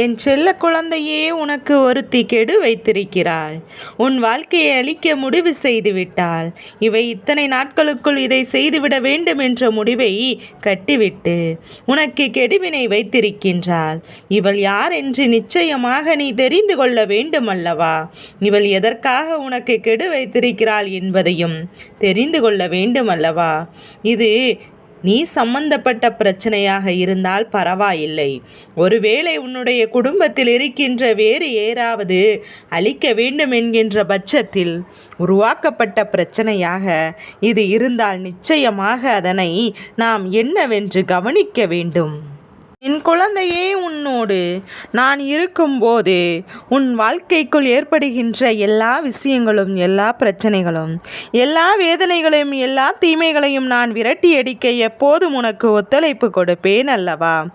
என் செல்ல குழந்தையே உனக்கு ஒருத்தி கெடு வைத்திருக்கிறாள். உன் வாழ்க்கையை அழிக்க முடிவு செய்துவிட்டாள். இவை இத்தனை நாட்களுக்குள் இதை செய்துவிட வேண்டும் என்ற முடிவை கட்டிவிட்டு உனக்கு கெடுவினை வைத்திருக்கின்றாள். இவள் யார் என்று நிச்சயமாக நீ தெரிந்து கொள்ள வேண்டும் அல்லவா இவள் எதற்காக உனக்கு கெடு வைத்திருக்கிறாள் என்பதையும் தெரிந்து கொள்ள வேண்டும் அல்லவா இது நீ சம்பந்தப்பட்ட பிரச்சனையாக இருந்தால் பரவாயில்லை. ஒருவேளை உன்னுடைய குடும்பத்தில் இருக்கின்ற வேறு ஏறாவது அழிக்க வேண்டும் என்கின்ற பட்சத்தில் உருவாக்கப்பட்ட பிரச்சனையாக இது இருந்தால் நிச்சயமாக அதனை நாம் என்னவென்று கவனிக்க வேண்டும். என் குழந்தையே உன்னோடு நான் இருக்கும்போது உன் வாழ்க்கைக்குள் ஏற்படுகின்ற எல்லா விஷயங்களும் எல்லா பிரச்சனைகளும் எல்லா வேதனைகளையும் எல்லா தீமைகளையும் நான் விரட்டி அடிக்க எப்போதும் உனக்கு ஒத்துழைப்பு கொடுப்பேன் அல்லவா?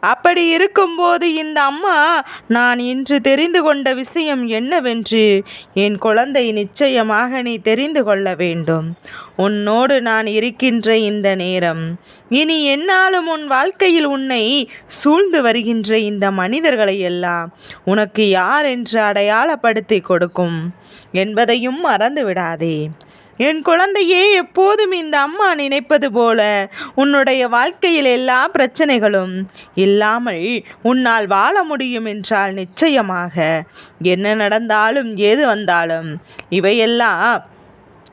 அப்படி இருக்கும்போது இந்த அம்மா நான் இன்று தெரிந்து கொண்ட விஷயம் என்னவென்று என் குழந்தை நிச்சயமாக நீ தெரிந்து கொள்ள வேண்டும். உன்னோடு நான் இருக்கின்ற இந்த நேரம் இனி என்னாலும் உன் வாழ்க்கையில் உன்னை சூழ்ந்து வருகின்ற இந்த மனிதர்களை எல்லாம் உனக்கு யார் என்று அடையாளப்படுத்தி கொடுக்கும் என்பதையும் மறந்து விடாதே. என் குழந்தையே எப்போதும் இந்த அம்மா நினைப்பது போல உன்னுடைய வாழ்க்கையில் எல்லா பிரச்சனைகளும் இல்லாமல் உன்னால் வாழ முடியும் என்றால் நிச்சயமாக என்ன நடந்தாலும் ஏது வந்தாலும் இவையெல்லாம்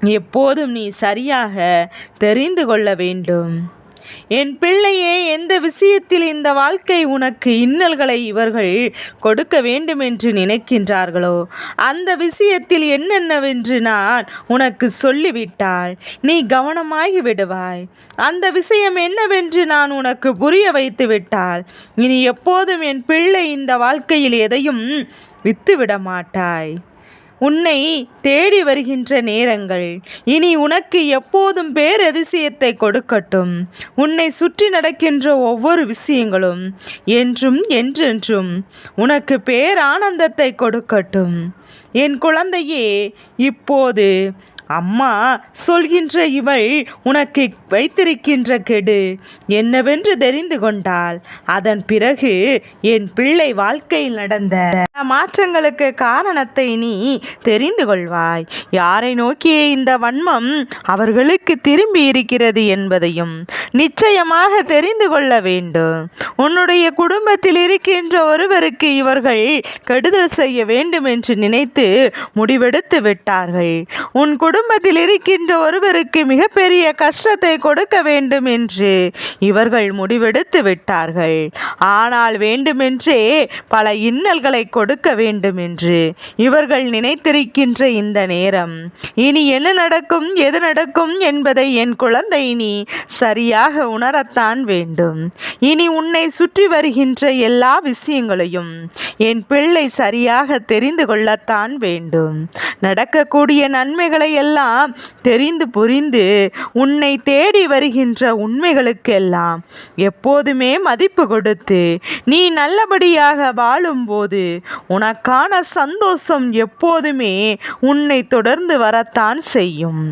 எப்போதும் நீ சரியாக தெரிந்து கொள்ள வேண்டும். என் பிள்ளையே எந்த விஷயத்தில் இந்த வாழ்க்கை உனக்கு இன்னல்களை இவர்கள் கொடுக்க வேண்டும் என்று நினைக்கின்றார்களோ? அந்த விஷயத்தில் என்னென்னவென்று நான் உனக்கு சொல்லிவிட்டால் நீ கவனமாகி விடுவாய். அந்த விஷயம் என்னவென்று நான் உனக்கு புரிய வைத்து விட்டால் இனி எப்போதும் என் பிள்ளை இந்த வாழ்க்கையில் எதையும் வித்துவிட மாட்டாய் உன்னை தேடி வருகின்ற நேரங்கள். இனி உனக்கு எப்போதும் பேரதிசயத்தை கொடுக்கட்டும். உன்னை சுற்றி நடக்கின்ற ஒவ்வொரு விஷயங்களும் என்றும் என்றென்றும் உனக்கு பேரானந்தத்தை கொடுக்கட்டும். என் குழந்தையே இப்போது அம்மா சொல்கின்ற இவள் உனக்கு வைத்திருக்கின்ற கெடு என்னவென்று தெரிந்து கொண்டால் அதன் பிறகு என் பிள்ளை வாழ்க்கையில் நடந்த மாற்றங்களுக்கு காரணத்தை நீ தெரிந்து கொள்வாய். யாரை நோக்கிய இந்த வன்மம் அவர்களுக்கு திரும்பி இருக்கிறது என்பதையும் நிச்சயமாக தெரிந்து கொள்ள வேண்டும். உன்னுடைய குடும்பத்தில் இருக்கின்ற ஒருவருக்கு இவர்கள் கெடுதல் செய்ய வேண்டும் என்று நினைத்து முடிவெடுத்து விட்டார்கள். உன் குடும்ப குடும்பத்தில் இருக்கின்ற ஒருவருக்கு மிகப்பெரிய கஷ்டத்தை கொடுக்க வேண்டும் என்று இவர்கள் முடிவெடுத்து விட்டார்கள். ஆனால் வேண்டுமென்றே பல இன்னல்களை கொடுக்க வேண்டும் என்று இவர்கள் நினைத்திருக்கின்ற இந்த நேரம். இனி என்ன நடக்கும் எது நடக்கும் என்பதை என் குழந்தை நீ சரியாக உணரத்தான் வேண்டும். இனி உன்னை சுற்றி வருகின்ற எல்லா விஷயங்களையும் என் பிள்ளை சரியாக தெரிந்து கொள்ளத்தான் வேண்டும். நடக்கக்கூடிய நன்மைகளை எல்லாம் எல்லாம் தெரிந்து புரிந்து உன்னை தேடி வருகின்ற உண்மைகளுக்கெல்லாம் எப்போதுமே மதிப்பு கொடுத்து நீ நல்லபடியாக வாழும்போது உனக்கான சந்தோஷம் எப்போதுமே உன்னை தொடர்ந்து வரத்தான் செய்யும்.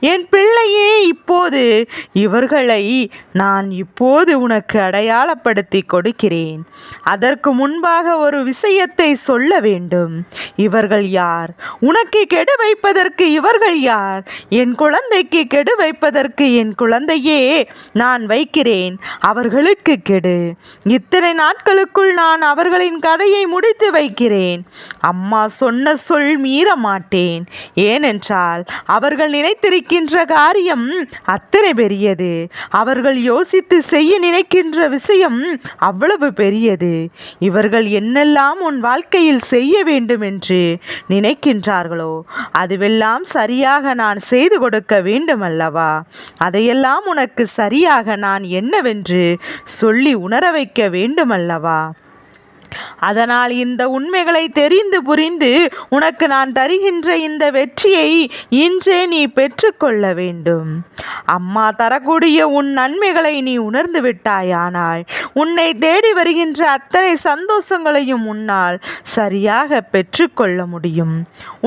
என் பிள்ளையே இப்போது இவர்களை நான் இப்போது உனக்கு அடையாளப்படுத்தி கொடுக்கிறேன். அதற்கு முன்பாக ஒரு விஷயத்தை சொல்ல வேண்டும். இவர்கள் யார்? உனக்கு கெடு வைப்பதற்கு இவர்கள் யார்? என் குழந்தைக்கு கெடு வைப்பதற்கு என் குழந்தையே நான் வைக்கிறேன். அவர்களுக்கு கெடு. இத்தனை நாட்களுக்குள் நான் அவர்களின் கதையை முடித்து வைக்கிறேன். அம்மா சொன்ன சொல் மீற மாட்டேன் ஏனென்றால் அவர்கள் நினைத்த நினைக்கின்ற காரியம் அத்தனை பெரியது. அவர்கள் யோசித்து செய்ய நினைக்கின்ற விஷயம் அவ்வளவு பெரியது. இவர்கள் என்னெல்லாம் உன் வாழ்க்கையில் செய்ய வேண்டும் என்று நினைக்கின்றார்களோ அதுவெல்லாம் சரியாக நான் செய்து கொடுக்க வேண்டும் அல்லவா அதையெல்லாம் உனக்கு சரியாக நான் என்னவென்று சொல்லி உணர வைக்க வேண்டும் அல்லவா அதனால் இந்த உண்மைகளை தெரிந்து புரிந்து உனக்கு நான் தருகின்ற இந்த வெற்றியை இன்றே நீ பெற்றுக்கொள்ள வேண்டும். அம்மா தரக்கூடிய உன் நன்மைகளை நீ உணர்ந்து விட்டாயானால் உன்னை தேடி வருகின்ற அத்தனை சந்தோஷங்களையும் உன்னால் சரியாக பெற்றுக்கொள்ள முடியும்.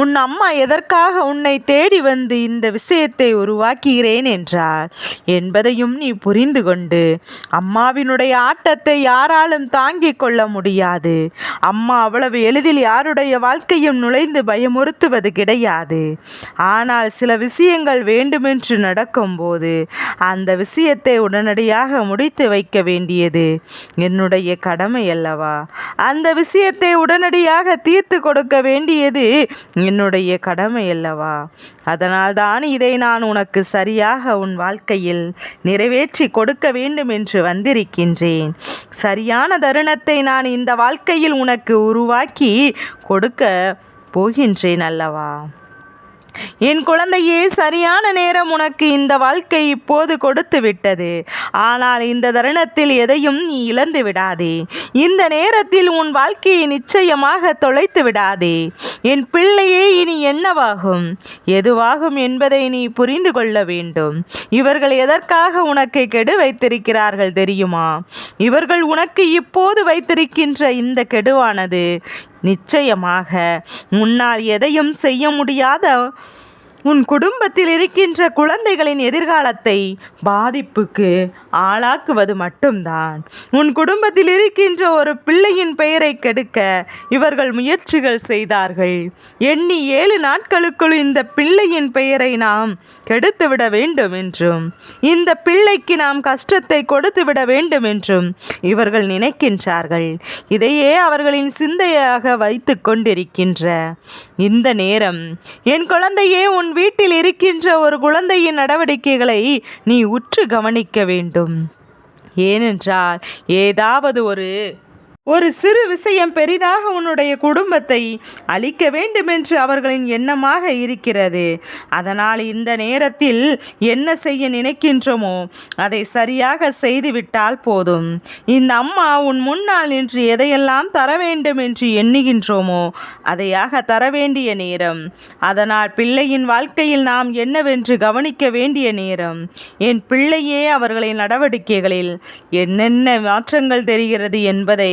உன் அம்மா எதற்காக உன்னை தேடி வந்து இந்த விஷயத்தை உருவாக்குகிறேன் என்றார் என்பதையும் நீ புரிந்து கொண்டு அம்மாவினுடைய ஆட்டத்தை யாராலும் தாங்கிக் கொள்ள முடியாது. அம்மா அவ்வளவு எளிதில் யாருடைய வாழ்க்கையும் நுழைந்து பயமுறுத்துவது கிடையாது. ஆனால் சில விஷயங்கள் வேண்டுமென்று நடக்கும்போது அந்த விஷயத்தை உடனடியாக முடித்து வைக்க வேண்டியது என்னுடைய கடமை அல்லவா? அந்த விஷயத்தை உடனடியாக தீர்த்து கொடுக்க வேண்டியது என்னுடைய கடமை அல்லவா? அதனால்தான் இதை நான் உனக்கு சரியாக உன் வாழ்க்கையில் நிறைவேற்றி கொடுக்க வேண்டும் என்று வந்திருக்கின்றேன். சரியான தருணத்தை நான் இந்த வாழ்க்கையில் உனக்கு உருவாக்கி கொடுக்க போகின்றேன் அல்லவா? என் குழந்தையே சரியான நேரம் உனக்கு இந்த வாழ்க்கை இப்போது கொடுத்து விட்டது. ஆனால் இந்த தருணத்தில் எதையும் நீ இழந்து விடாதே. இந்த நேரத்தில் உன் வாழ்க்கையை நிச்சயமாக தொலைத்து விடாதே. என் பிள்ளையே இனி என்னவாகும்? எதுவாகும் என்பதை நீ புரிந்து கொள்ள வேண்டும். இவர்கள் எதற்காக உனக்கு கெடு வைத்திருக்கிறார்கள் தெரியுமா? இவர்கள் உனக்கு இப்போது வைத்திருக்கின்ற இந்த கெடுவானது நிச்சயமாக. முன்னால் எதையும் செய்ய முடியாத உன் குடும்பத்தில் இருக்கின்ற குழந்தைகளின் எதிர்காலத்தை பாதிப்புக்கு ஆளாக்குவது மட்டும்தான். உன் குடும்பத்தில் இருக்கின்ற ஒரு பிள்ளையின் பெயரை கெடுக்க இவர்கள் முயற்சிகள் செய்தார்கள். எண்ணி ஏழு நாட்களுக்குள் இந்த பிள்ளையின் பெயரை நாம் கெடுத்துவிட வேண்டும் என்றும் இந்த பிள்ளைக்கு நாம் கஷ்டத்தை கொடுத்துவிட வேண்டும் என்றும் இவர்கள் நினைக்கின்றார்கள். இதையே அவர்களின் சிந்தையாக வைத்து கொண்டிருக்கின்ற இந்த நேரம் என் குழந்தையே உன் வீட்டில் இருக்கின்ற ஒரு குழந்தையின் நடவடிக்கைகளை நீ உற்று கவனிக்க வேண்டும். ஏனென்றால் ஏதாவது ஒரு ஒரு சிறு விஷயம் பெரிதாக உன்னுடைய குடும்பத்தை அழிக்க வேண்டுமென்று அவர்களின் எண்ணமாக இருக்கிறது. அதனால் இந்த நேரத்தில் என்ன செய்ய நினைக்கின்றோமோ அதை சரியாக செய்துவிட்டால் போதும். இந்த அம்மா உன் முன்னால் நின்று எதையெல்லாம் தர வேண்டும் என்று எண்ணுகின்றோமோ அதையாக தர வேண்டிய நேரம். அதனால் பிள்ளையின் வாழ்க்கையில் நாம் என்னவென்று கவனிக்க வேண்டிய நேரம். என் பிள்ளையே அவர்களின் நடவடிக்கைகளில் என்னென்ன மாற்றங்கள் தெரிகிறது என்பதை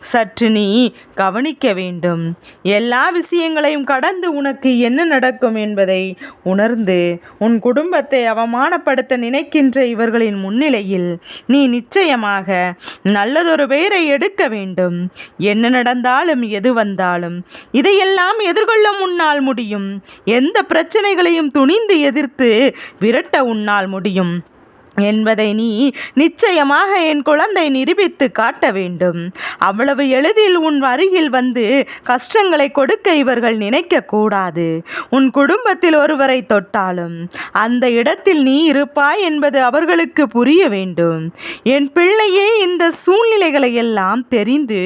சற்று நீ கவனிக்க வேண்டும். எல்லா விஷயங்களையும் கடந்து உனக்கு என்ன நடக்கும் என்பதை உணர்ந்து உன் குடும்பத்தை அவமானப்படுத்த நினைக்கின்ற இவர்களின் முன்னிலையில் நீ நிச்சயமாக நல்லதொரு பெயரை எடுக்க வேண்டும். என்ன நடந்தாலும் எது வந்தாலும் இதையெல்லாம் எதிர்கொள்ள உன்னால் முடியும். எந்த பிரச்சனைகளையும் துணிந்து எதிர்த்து விரட்ட உன்னால் முடியும். என்பதை நீ நிச்சயமாக என் குழந்தை நிரூபித்து காட்ட வேண்டும். அவ்வளவு எளிதில் உன் அருகில் வந்து கஷ்டங்களை கொடுக்க இவர்கள் நினைக்கக்கூடாது உன் குடும்பத்தில் ஒருவரை தொட்டாலும் அந்த இடத்தில் நீ இருப்பாய் என்பது அவர்களுக்கு புரிய வேண்டும். என் பிள்ளையே இந்த சூழ்நிலைகளை எல்லாம் தெரிந்து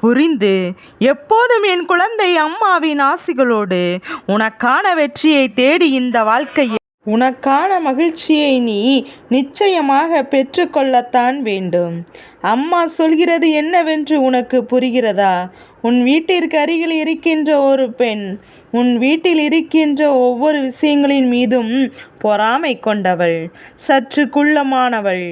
புரிந்து எப்போதும் என் குழந்தை அம்மாவின் ஆசிகளோடு உனக்கான வெற்றியை தேடி இந்த வாழ்க்கையை உனக்கான மகிழ்ச்சியை நீ நிச்சயமாக பெற்றுக்கொள்ளத்தான் வேண்டும். அம்மா சொல்கிறது என்னவென்று உனக்கு புரிகிறதா? உன் வீட்டிற்கு அருகில் இருக்கின்ற ஒரு பெண் உன் வீட்டில் இருக்கின்ற ஒவ்வொரு விஷயங்களின் மீதும் பொறாமை கொண்டவள் சற்று குள்ளமானவள்.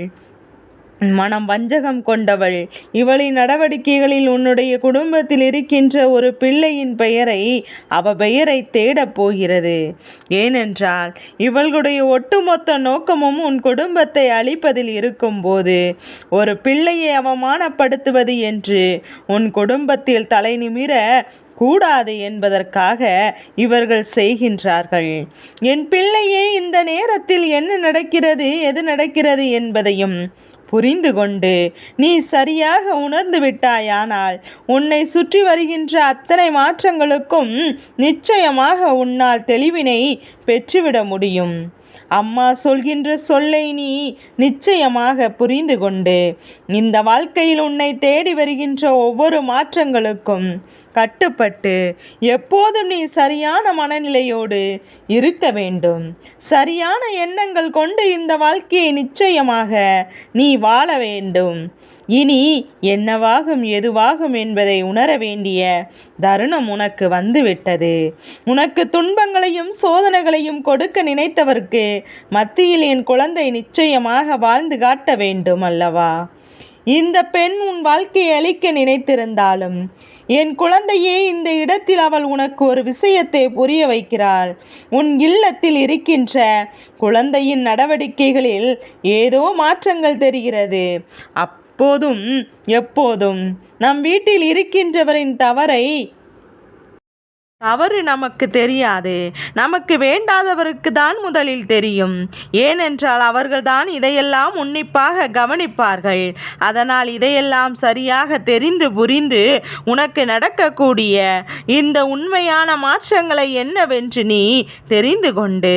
மனம் வஞ்சகம் கொண்டவள். இவளின் நடவடிக்கைகளில் உன்னுடைய குடும்பத்தில் இருக்கின்ற ஒரு பிள்ளையின் பெயரை அவ பெயரை தேடப் போகிறது. ஏனென்றால் இவளுடைய ஒட்டுமொத்த நோக்கமும் உன் குடும்பத்தை அழிப்பதில் இருக்கும்போது ஒரு பிள்ளையை அவமானப்படுத்துவது என்று உன் குடும்பத்தில் தலை நிமிர கூடாது என்பதற்காக இவர்கள் செய்கின்றார்கள். என் பிள்ளையே இந்த நேரத்தில் என்ன நடக்கிறது எது நடக்கிறது என்பதையும் புரிந்து கொண்டு நீ சரியாக உணர்ந்து விட்டாயானால் உன்னை சுற்றி வருகின்ற அத்தனை மாற்றங்களுக்கும் நிச்சயமாக உன்னால் தெளிவினை பெற்றுவிட முடியும். அம்மா சொல்கின்ற சொல்லை நீ நிச்சயமாக புரிந்து கொண்டு இந்த வாழ்க்கையில் உன்னை தேடி வருகின்ற ஒவ்வொரு மாற்றங்களுக்கும் கட்டுப்பட்டு எப்போதும் நீ சரியான மனநிலையோடு இருக்க வேண்டும். சரியான எண்ணங்கள் கொண்டு இந்த வாழ்க்கையை நிச்சயமாக நீ வாழ வேண்டும். இனி என்னவாகும் எதுவாகும் என்பதை உணர வேண்டிய தருணம் உனக்கு வந்துவிட்டது. உனக்கு துன்பங்களையும் சோதனைகளையும் கொடுக்க நினைத்தவர்க்கு மத்தியில் என் குழந்தை நிச்சயமாக வாழ்ந்து காட்ட வேண்டும் அல்லவா? இந்த பெண் உன் வாழ்க்கையை அழிக்க நினைத்திருந்தாலும் என் குழந்தையே இந்த இடத்தில் அவள் உனக்கு ஒரு விஷயத்தை புரிய வைக்கிறாள். உன் இல்லத்தில் இருக்கின்ற குழந்தையின் நடவடிக்கைகளில் ஏதோ மாற்றங்கள் தெரிகிறது. அப் போதும் எப்போதும். நம் வீட்டில் இருக்கின்றவரின் தவறை தவறு நமக்கு தெரியாது. நமக்கு வேண்டாதவருக்கு தான் முதலில் தெரியும். ஏனென்றால் அவர்கள்தான் இதையெல்லாம் உன்னிப்பாக கவனிப்பார்கள். அதனால் இதையெல்லாம் சரியாக தெரிந்து புரிந்து உனக்கு நடக்கக்கூடிய இந்த உண்மையான மாற்றங்களை என்னவென்று நீ தெரிந்து கொண்டு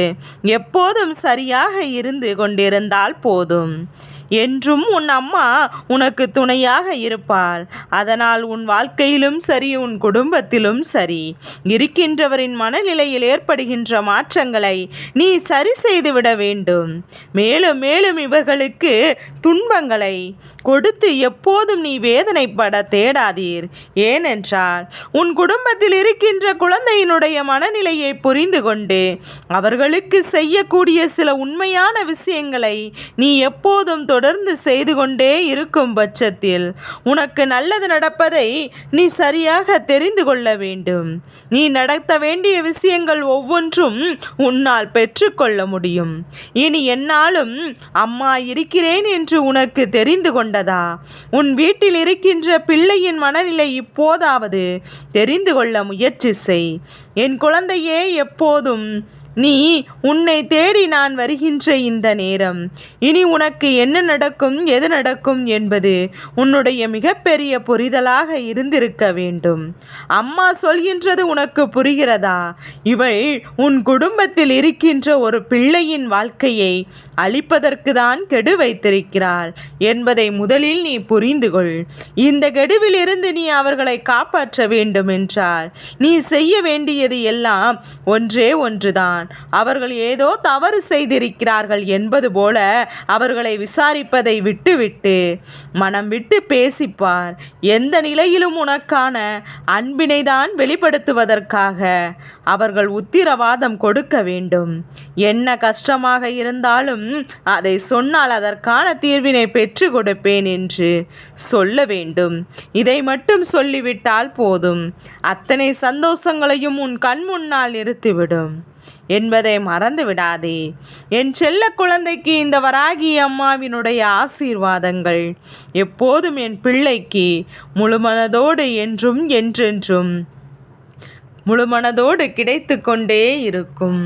எப்போதும் சரியாக இருந்து கொண்டிருந்தால் போதும். என்றும் உன் அம்மா உனக்கு துணையாக இருப்பாள். அதனால் உன் வாழ்க்கையிலும் சரி உன் குடும்பத்திலும் சரி. இருக்கின்றவரின் மனநிலையில் ஏற்படுகின்ற மாற்றங்களை நீ சரி செய்துவிட வேண்டும். மேலும் மேலும் இவர்களுக்கு துன்பங்களை கொடுத்து எப்போதும் நீ வேதனைப்பட தேடாதீர். ஏனென்றால் உன் குடும்பத்தில் இருக்கின்ற குழந்தையினுடைய மனநிலையை புரிந்து கொண்டு அவர்களுக்கு செய்யக்கூடிய சில உண்மையான விஷயங்களை நீ எப்போதும் தொடர்ந்து செய்து கொண்டே இருக்கும் பட்சத்தில் உனக்கு நல்லது நடப்பதை நீ சரியாக தெரிந்து கொள்ள வேண்டும். நீ நடத்த வேண்டிய விஷயங்கள் ஒவ்வொன்றும் உன்னால் பெற்றுக்கொள்ள முடியும். இனி என்னாலும் அம்மா இருக்கிறேன் என்று உனக்கு தெரிந்து கொண்டதா? உன் வீட்டில் இருக்கின்ற பிள்ளையின் மனநிலை இப்போதாவது தெரிந்து கொள்ள முயற்சி செய். என் குழந்தையே எப்போதும் நீ உன்னை தேடி நான் வருகின்ற இந்த நேரம். இனி உனக்கு என்ன நடக்கும் எது நடக்கும் என்பது உன்னுடைய மிகப்பெரிய புரிதலாக இருந்திருக்க வேண்டும். அம்மா சொல்கின்றது உனக்கு புரிகிறதா? இவள் உன் குடும்பத்தில் இருக்கின்ற ஒரு பிள்ளையின் வாழ்க்கையை அழிப்பதற்கு தான் கெடு வைத்திருக்கிறாள் என்பதை முதலில் நீ புரிந்து கொள். இந்த கெடுவிலிருந்து நீ அவர்களை காப்பாற்ற வேண்டும் என்றால் நீ செய்ய வேண்டியது எல்லாம் ஒன்றே ஒன்றுதான். அவர்கள் ஏதோ தவறு செய்திருக்கிறார்கள் என்பது போல அவர்களை விசாரிப்பதை விட்டுவிட்டு மனம் விட்டு பேசிப்பார். எந்த நிலையிலும் உனக்கான அன்பினை தான் வெளிப்படுத்துவதற்காக அவர்கள் உத்திரவாதம் கொடுக்க வேண்டும். என்ன கஷ்டமாக இருந்தாலும் அதை சொன்னால் அதற்கான தீர்வினை பெற்று கொடுப்பேன் என்று சொல்ல வேண்டும். இதை மட்டும் சொல்லிவிட்டால் போதும். அத்தனை சந்தோஷங்களையும் உன் கண் முன்னால் நிறுத்திவிடும். என்பதை மறந்து விடாதே என் செல்ல குழந்தைக்கு இந்த வராகி அம்மாவினுடைய ஆசீர்வாதங்கள். எப்போதும் என் பிள்ளைக்கு முழுமனதோடு என்றும் என்றென்றும் முழுமனதோடு கிடைத்து கொண்டே இருக்கும்.